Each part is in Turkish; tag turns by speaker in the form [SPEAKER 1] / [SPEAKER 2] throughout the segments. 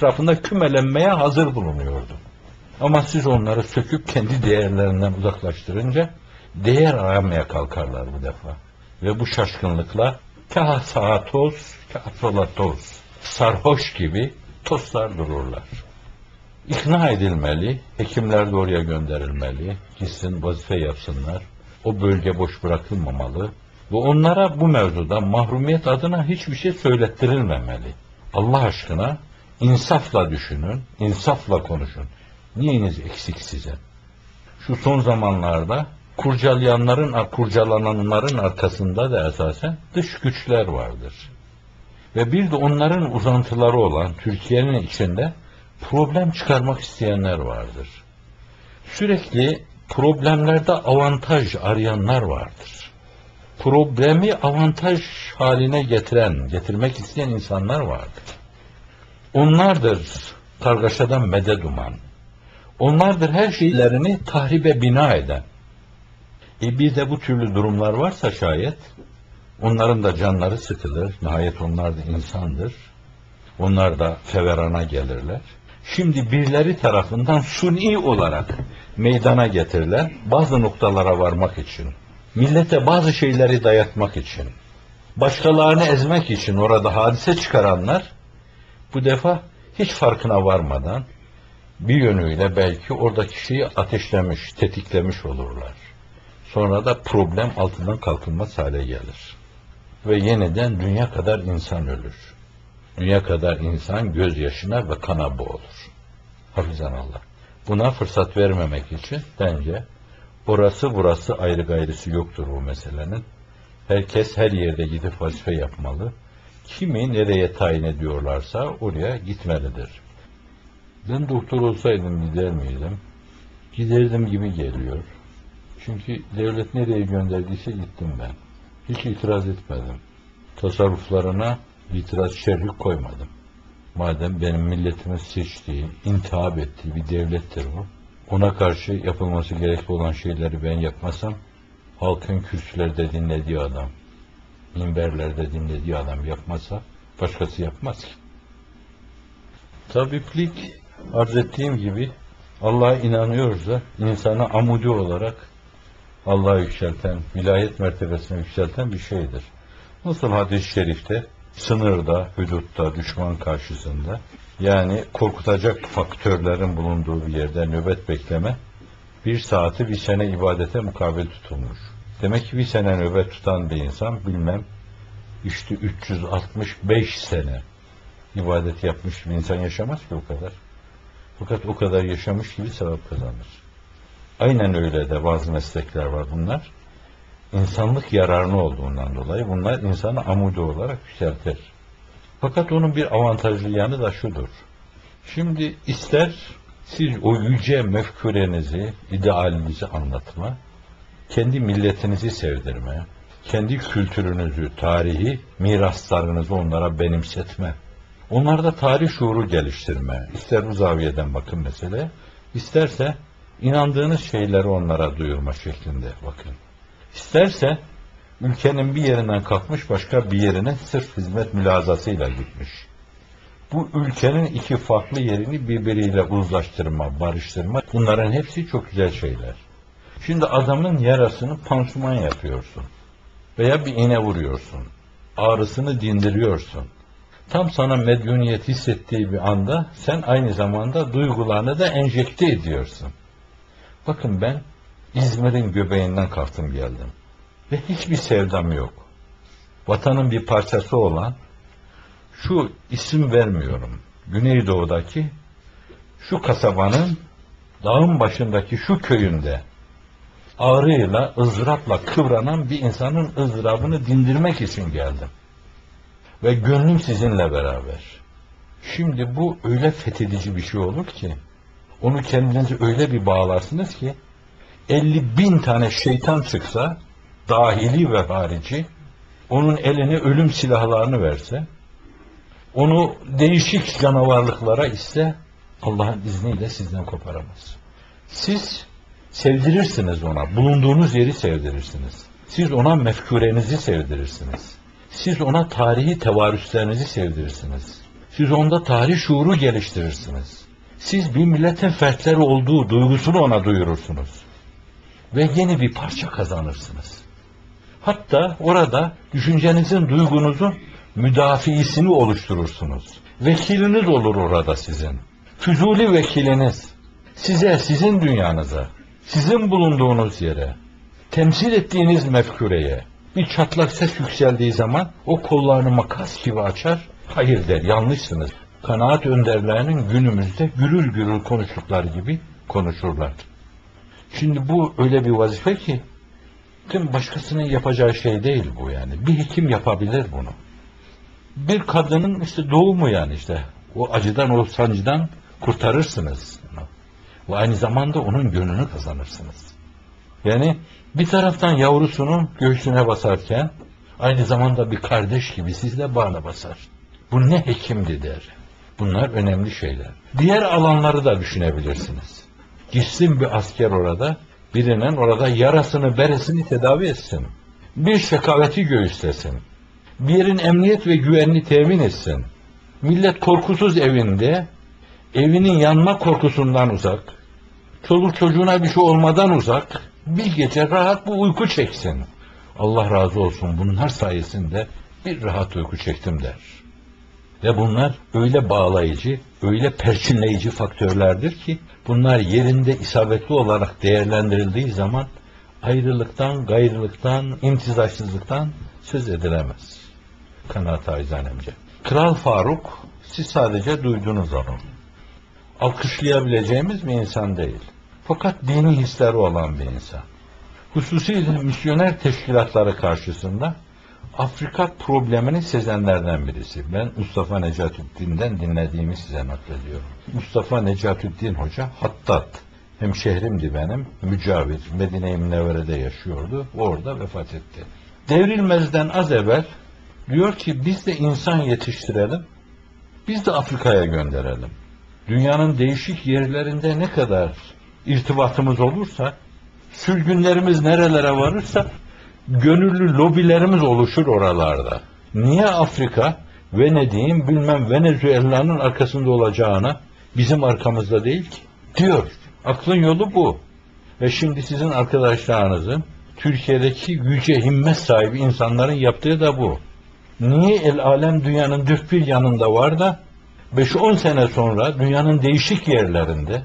[SPEAKER 1] etrafında kümelenmeye hazır bulunuyordu. Ama siz onları söküp kendi değerlerinden uzaklaştırınca değer aramaya kalkarlar bu defa. Ve bu şaşkınlıkla kah sağa toz, kah sola toz, sarhoş gibi tozlar dururlar. İkna edilmeli, hekimler de oraya gönderilmeli, gitsin vazife yapsınlar, o bölge boş bırakılmamalı ve onlara bu mevzuda mahrumiyet adına hiçbir şey söylettirilmemeli. Allah aşkına insafla düşünün, insafla konuşun. Neyiniz eksik size? Şu son zamanlarda kurcalayanların, kurcalananların arkasında da esasen dış güçler vardır. Ve bir de onların uzantıları olan Türkiye'nin içinde problem çıkarmak isteyenler vardır. Sürekli problemlerde avantaj arayanlar vardır. Problemi avantaj haline getiren, getirmek isteyen insanlar vardır. Onlardır kargaşadan medet uman. Onlardır her şeylerini tahribe bina eden. E bir de bu türlü durumlar varsa şayet, onların da canları sıkılır. Nihayet onlar da insandır. Onlar da feverana gelirler. Şimdi birileri tarafından suni olarak meydana getirilen bazı noktalara varmak için, millete bazı şeyleri dayatmak için, başkalarını ezmek için orada hadise çıkaranlar, bu defa hiç farkına varmadan bir yönüyle belki oradaki şeyi ateşlemiş, tetiklemiş olurlar. Sonra da problem altından kalkılmaz hale gelir. Ve yeniden dünya kadar insan ölür. Dünya kadar insan gözyaşına ve kana boğulur. Hafizan Allah. Buna fırsat vermemek için bence orası burası ayrı gayrısı yoktur bu meselenin. Herkes her yerde gidip vazife yapmalı. Kimi nereye tayin ediyorlarsa oraya gitmelidir. Ben doktor olsaydım gider miydim? Giderdim gibi geliyor. Çünkü devlet nereye gönderdiyse gittim ben. Hiç itiraz etmedim. Tasarruflarına itiraz şerhi koymadım. Madem benim milletimin seçtiği, intihap ettiği bir devlettir bu. Ona karşı yapılması gerekli olan şeyleri ben yapmasam, halkın kürsülerde dinlediği adam, minberlerde dinlediği adam yapmasa, başkası yapmaz ki. Tabiplik, arz ettiğim gibi, Allah'a inanıyoruz da, insanı amudi olarak Allah'a yükselten, vilayet mertebesine yükselten bir şeydir. Nasıl hadis-i şerifte, sınırda, hudutta, düşman karşısında, yani korkutacak faktörlerin bulunduğu bir yerde nöbet bekleme, bir saati bir sene ibadete mukabil tutulmuş. Demek ki bir sene nöbet tutan bir insan, bilmem, işte 365 sene ibadet yapmış bir insan yaşamaz ki o kadar. Fakat o kadar yaşamış gibi sevap kazanır. Aynen öyle de bazı meslekler var bunlar. İnsanlık yararını olduğundan dolayı bunlar insanı amudu olarak yükseltir. Fakat onun bir avantajlı yanı da şudur. Şimdi ister siz o yüce mefkurenizi, idealinizi anlatma, kendi milletinizi sevdirme, kendi kültürünüzü, tarihi, miraslarınızı onlara benimsetme, onlarda tarih şuuru geliştirme, ister bu zaviyeden bakın mesele, isterse inandığınız şeyleri onlara duyurma şeklinde bakın. İsterse ülkenin bir yerinden kalkmış başka bir yerine sırf hizmet mülazasıyla gitmiş. Bu ülkenin iki farklı yerini birbiriyle uzlaştırma, barıştırma bunların hepsi çok güzel şeyler. Şimdi adamın yarasını pansuman yapıyorsun. Veya bir iğne vuruyorsun. Ağrısını dindiriyorsun. Tam sana medyuniyet hissettiği bir anda sen aynı zamanda duygularını da enjekte ediyorsun. Bakın ben İzmir'in göbeğinden kalktım geldim. Ve hiçbir sevdam yok. Vatanın bir parçası olan şu isim vermiyorum. Güneydoğu'daki şu kasabanın dağın başındaki şu köyünde ağrıyla, ızdırapla kıvranan bir insanın ızdırabını dindirmek için geldim. Ve gönlüm sizinle beraber. Şimdi bu öyle fethedici bir şey olur ki, onu kendinize öyle bir bağlarsınız ki, 50 bin tane şeytan çıksa, dahili ve harici, onun eline ölüm silahlarını verse, onu değişik canavarlıklara ise, Allah'ın izniyle sizden koparamaz. Siz sevdirirsiniz ona, bulunduğunuz yeri sevdirirsiniz. Siz ona mefkurenizi sevdirirsiniz. Siz ona tarihi tevarüslerinizi sevdirirsiniz. Siz onda tarih şuuru geliştirirsiniz. Siz bir milletin fertleri olduğu duygusunu ona duyurursunuz. Ve yeni bir parça kazanırsınız. Hatta orada düşüncenizin, duygunuzun müdafiisini oluşturursunuz. Vekiliniz olur orada sizin. Füzuli vekiliniz. Size, sizin dünyanıza, sizin bulunduğunuz yere, temsil ettiğiniz mefkureye bir çatlak ses yükseldiği zaman o kollarını makas gibi açar, hayır der, yanlışsınız. Kanaat önderlerinin günümüzde gürül gürül konuştukları gibi konuşurlar. Şimdi bu öyle bir vazife ki, tüm başkasının yapacağı şey değil bu yani. Bir hekim yapabilir bunu. Bir kadının işte doğumu yani işte, o acıdan, o sancıdan kurtarırsınız. Ve aynı zamanda onun gönlünü kazanırsınız. Yani bir taraftan yavrusunu göğsüne basarken aynı zamanda bir kardeş gibi sizle bağına basar. Bu ne hekimdi der. Bunlar önemli şeyler. Diğer alanları da düşünebilirsiniz. Gitsin bir asker orada, birinin orada yarasını, beresini tedavi etsin. Bir şekaveti göğüslesin. Bir yerin emniyet ve güvenini temin etsin. Millet korkusuz evinde, evinin yanma korkusundan uzak, çoluk çocuğuna bir şey olmadan uzak, bir gece rahat bu uyku çeksin. Allah razı olsun bunlar sayesinde bir rahat uyku çektim der. Ve bunlar öyle bağlayıcı, öyle perçinleyici faktörlerdir ki bunlar yerinde isabetli olarak değerlendirildiği zaman ayrılıktan, gayrılıktan, imtizaçsızlıktan söz edilemez. Kanaat acizanemce. Kral Faruk, siz sadece duydunuz onu. Alkışlayabileceğimiz bir insan değil. Fakat dini hisleri olan bir insan. Hususiyle misyoner teşkilatları karşısında Afrika problemini sezenlerden birisi. Ben Mustafa Necatüddin'den dinlediğimi size naklediyorum. Mustafa Necatüddin Hoca Hattat. Hem şehrimdi benim, mücavir. Medine-i Münevvere'de yaşıyordu. Orada vefat etti. Devrilmezden az evvel diyor ki biz de insan yetiştirelim. Biz de Afrika'ya gönderelim. Dünyanın değişik yerlerinde ne kadar irtibatımız olursa, sürgünlerimiz nerelere varırsa, gönüllü lobilerimiz oluşur oralarda. Niye Afrika, Venedik'in bilmem Venezuela'nın arkasında olacağına bizim arkamızda değil ki? Diyor. Aklın yolu bu. Ve şimdi sizin arkadaşlarınızın Türkiye'deki yüce himmet sahibi insanların yaptığı da bu. Niye el alem dünyanın dört bir yanında var da 5-10 sene sonra dünyanın değişik yerlerinde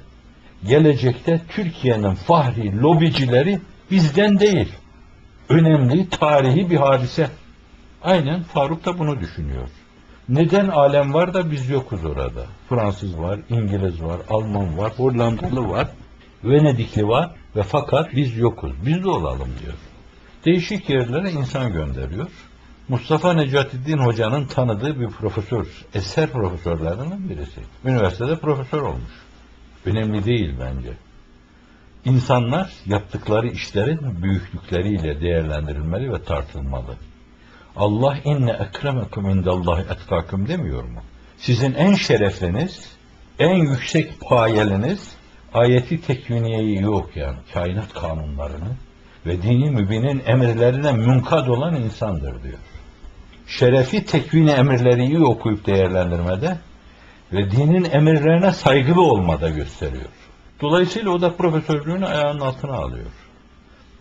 [SPEAKER 1] gelecekte Türkiye'nin fahri lobicileri bizden değil. Önemli tarihi bir hadise. Aynen Faruk da bunu düşünüyor. Neden alem var da biz yokuz orada? Fransız var, İngiliz var, Alman var, Hollandalı var, Venedikli var ve fakat biz yokuz. Biz de olalım diyor. Değişik yerlere insan gönderiyor. Mustafa Necatiddin Hoca'nın tanıdığı bir profesör, eser profesörlerinden birisi. Üniversitede profesör olmuş. Önemli değil bence. İnsanlar yaptıkları işlerin büyüklükleriyle değerlendirilmeli ve tartılmalı. Allah inne ekremekum indallahi etkakum demiyor mu? Sizin en şerefliniz, en yüksek payeliniz ayeti tekviniyeyi yok yani kainat kanunlarını ve dini mübinin emirlerine münkad olan insandır diyor. Şerefi tekvini emirleri iyi okuyup değerlendirmede ve dinin emirlerine saygılı olmada gösteriyor. Dolayısıyla o da profesörlüğünü ayağının altına alıyor.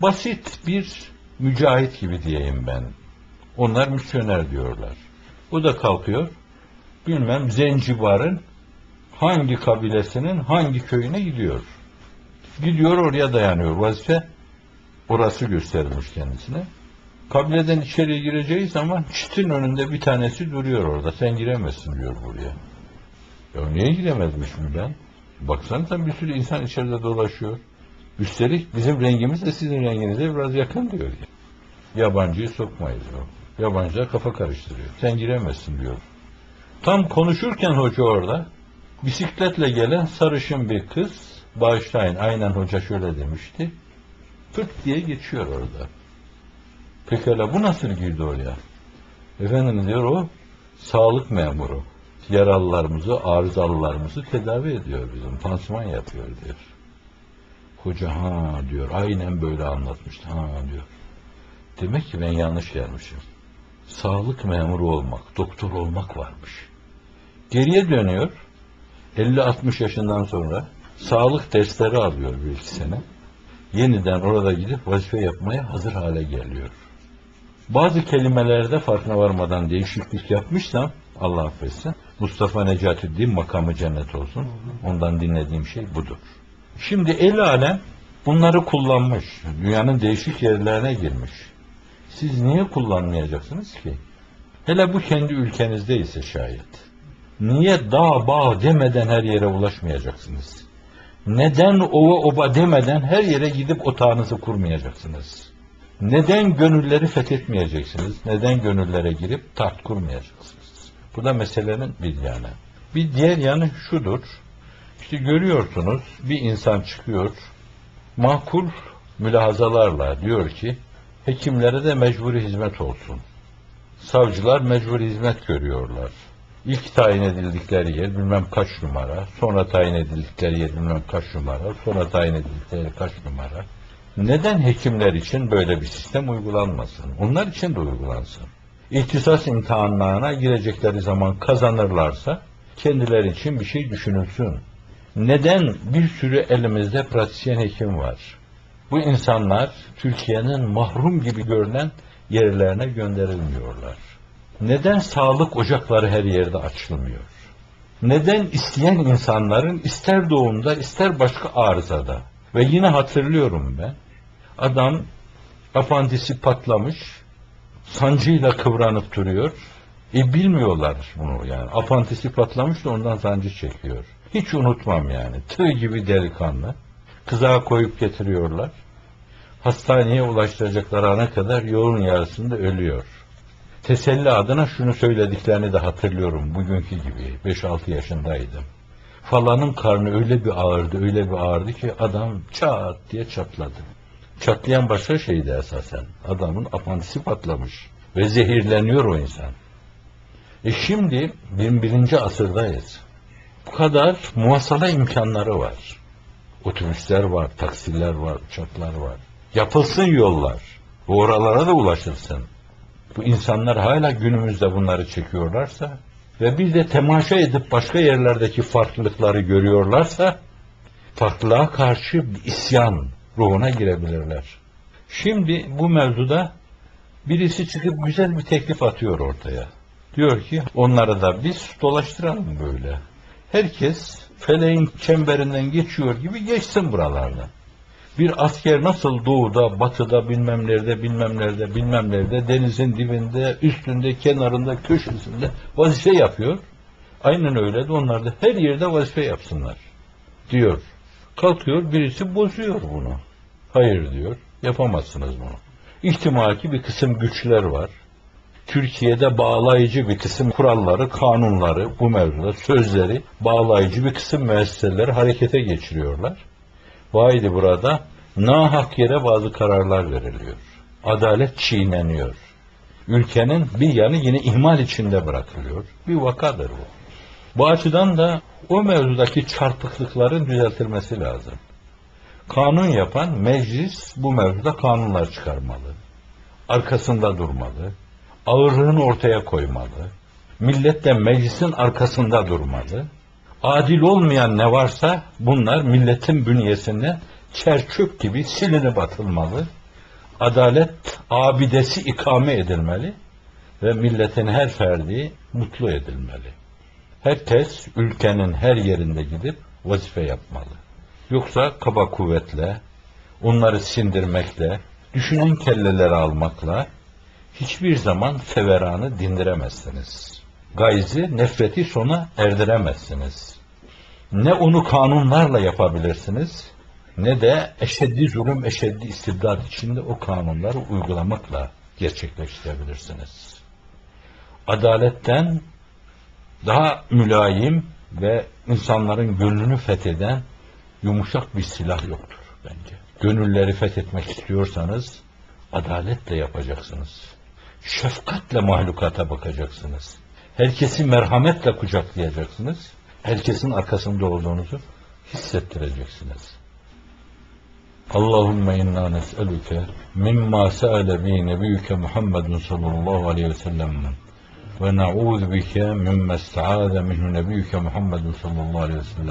[SPEAKER 1] Basit bir mücahit gibi diyeyim ben. Onlar misyoner diyorlar. O da kalkıyor, bilmem Zencibar'ın hangi kabilesinin hangi köyüne gidiyor. Gidiyor oraya dayanıyor. Vazife orası gösterilmiş kendisine. Kabileden içeriye gireceği zaman çitin önünde bir tanesi duruyor orada. Sen giremezsin diyor buraya. Ya niye giremezmiş ben? Baksanıza bir sürü insan içeride dolaşıyor. Üstelik bizim rengimiz de sizin renginize biraz yakın diyor. Yabancıyı sokmayız o. Yabancılar kafa karıştırıyor. Sen giremezsin diyor. Tam konuşurken hoca orada bisikletle gelen sarışın bir kız bağışlayın aynen hoca şöyle demişti. Pırt diye geçiyor orada. Pekala bu nasıl girdi oraya? Efendim diyor o sağlık memuru. Yaralılarımızı, arızalılarımızı tedavi ediyor bizim. Pansuman yapıyor diyor. Hoca ha diyor. Aynen böyle anlatmıştı. Ha diyor. Demek ki ben yanlış gelmişim. Sağlık memuru olmak, doktor olmak varmış. Geriye dönüyor. 50-60 yaşından sonra sağlık dersleri alıyor bir iki sene. Yeniden orada gidip vazife yapmaya hazır hale geliyor. Bazı kelimelerde farkına varmadan değişiklik yapmışsam Allah affetsin. Mustafa Necati'nin makamı cennet olsun. Ondan dinlediğim şey budur. Şimdi el alem bunları kullanmış. Dünyanın değişik yerlerine girmiş. Siz niye kullanmayacaksınız ki? Hele bu kendi ülkenizde ise şayet. Niye dağ bağ demeden her yere ulaşmayacaksınız? Neden ova oba demeden her yere gidip otağınızı kurmayacaksınız? Neden gönülleri fethetmeyeceksiniz? Neden gönüllere girip taht kurmayacaksınız? Bu da meselenin bir yanı. Bir diğer yanı şudur. İşte görüyorsunuz bir insan çıkıyor, makul mülahazalarla diyor ki, hekimlere de mecburi hizmet olsun. Savcılar mecburi hizmet görüyorlar. İlk tayin edildikleri yer bilmem kaç numara, sonra tayin edildikleri yer bilmem kaç numara, sonra tayin edildikleri kaç numara. Neden hekimler için böyle bir sistem uygulanmasın? Onlar için de uygulansın. İhtisas imtihanlarına girecekleri zaman kazanırlarsa kendileri için bir şey düşünülsün. Neden bir sürü elimizde pratisyen hekim var? Bu insanlar Türkiye'nin mahrum gibi görünen yerlerine gönderilmiyorlar. Neden sağlık ocakları her yerde açılmıyor? Neden isteyen insanların ister doğumda ister başka arızada ve yine hatırlıyorum ben adam apandisi patlamış sancıyla kıvranıp duruyor. E bilmiyorlar bunu yani. Apantisi patlamış da ondan sancı çekiyor. Hiç unutmam yani. Tığ gibi delikanlı. Kızağa koyup getiriyorlar. Hastaneye ulaştıracaklar ana kadar yolun yarısında ölüyor. Teselli adına şunu söylediklerini de hatırlıyorum bugünkü gibi. 5-6 yaşındaydım. Falanın karnı öyle bir ağırdı, öyle bir ağırdı ki adam çat diye çatladı. Çatlayan başka şeydi esasen. Adamın apandisi patlamış. Ve zehirleniyor o insan. E şimdi 21. asırdayız. Bu kadar muhasala imkanları var. Otobüsler var, taksiler var, uçaklar var. Yapılsın yollar. Ve oralara da ulaşılsın. Bu insanlar hala günümüzde bunları çekiyorlarsa ve bir de temaşa edip başka yerlerdeki farklılıkları görüyorlarsa farklılığa karşı bir isyan ruhuna girebilirler. Şimdi bu mevzuda birisi çıkıp güzel bir teklif atıyor ortaya. Diyor ki onları da biz dolaştıralım böyle. Herkes feleğin çemberinden geçiyor gibi geçsin buralardan. Bir asker nasıl doğuda, batıda, bilmem nerede, bilmem nerede, bilmem nerede, denizin dibinde, üstünde, kenarında, köşesinde vazife yapıyor. Aynen öyle de onlar da her yerde vazife yapsınlar diyor. Kalkıyor birisi bozuyor bunu. Hayır diyor, yapamazsınız bunu. İhtimal ki bir kısım güçler var. Türkiye'de bağlayıcı bir kısım kuralları, kanunları, bu mevzuda sözleri bağlayıcı bir kısım müesseseleri harekete geçiriyorlar. Vaydi burada nahak yere bazı kararlar veriliyor. Adalet çiğneniyor. Ülkenin bir yanı yine ihmal içinde bırakılıyor. Bir vakadır bu. Bu açıdan da o mevzudaki çarpıklıkların düzeltilmesi lazım. Kanun yapan meclis bu mevzuda kanunlar çıkarmalı. Arkasında durmalı. Ağırlığını ortaya koymalı. Millet de meclisin arkasında durmalı. Adil olmayan ne varsa bunlar milletin bünyesinde çerçöp gibi silinip atılmalı. Adalet abidesi ikame edilmeli ve milletin her ferdi mutlu edilmeli. Herkes ülkenin her yerinde gidip vazife yapmalı. Yoksa kaba kuvvetle, onları sindirmekle, düşünen kelleleri almakla hiçbir zaman feveranı dindiremezsiniz. Gayzi, nefreti sona erdiremezsiniz. Ne onu kanunlarla yapabilirsiniz, ne de eşeddi zulüm, eşeddi istibdat içinde o kanunları uygulamakla gerçekleştirebilirsiniz. Adaletten daha mülayim ve insanların gönlünü fetheden yumuşak bir silah yoktur bence. Gönülleri fethetmek istiyorsanız adaletle yapacaksınız. Şefkatle mahlukata bakacaksınız. Herkesi merhametle kucaklayacaksınız. Herkesin arkasında olduğunuzu hissettireceksiniz. Allahümme inna nes'eluke mimma se'ale bi nebiyyüke Muhammedun sallallahu aleyhi ve sellem ve na'udhu bike mimma ista'aze minhu nebiyyuke Muhammedun sallallahu aleyhi ve sellem.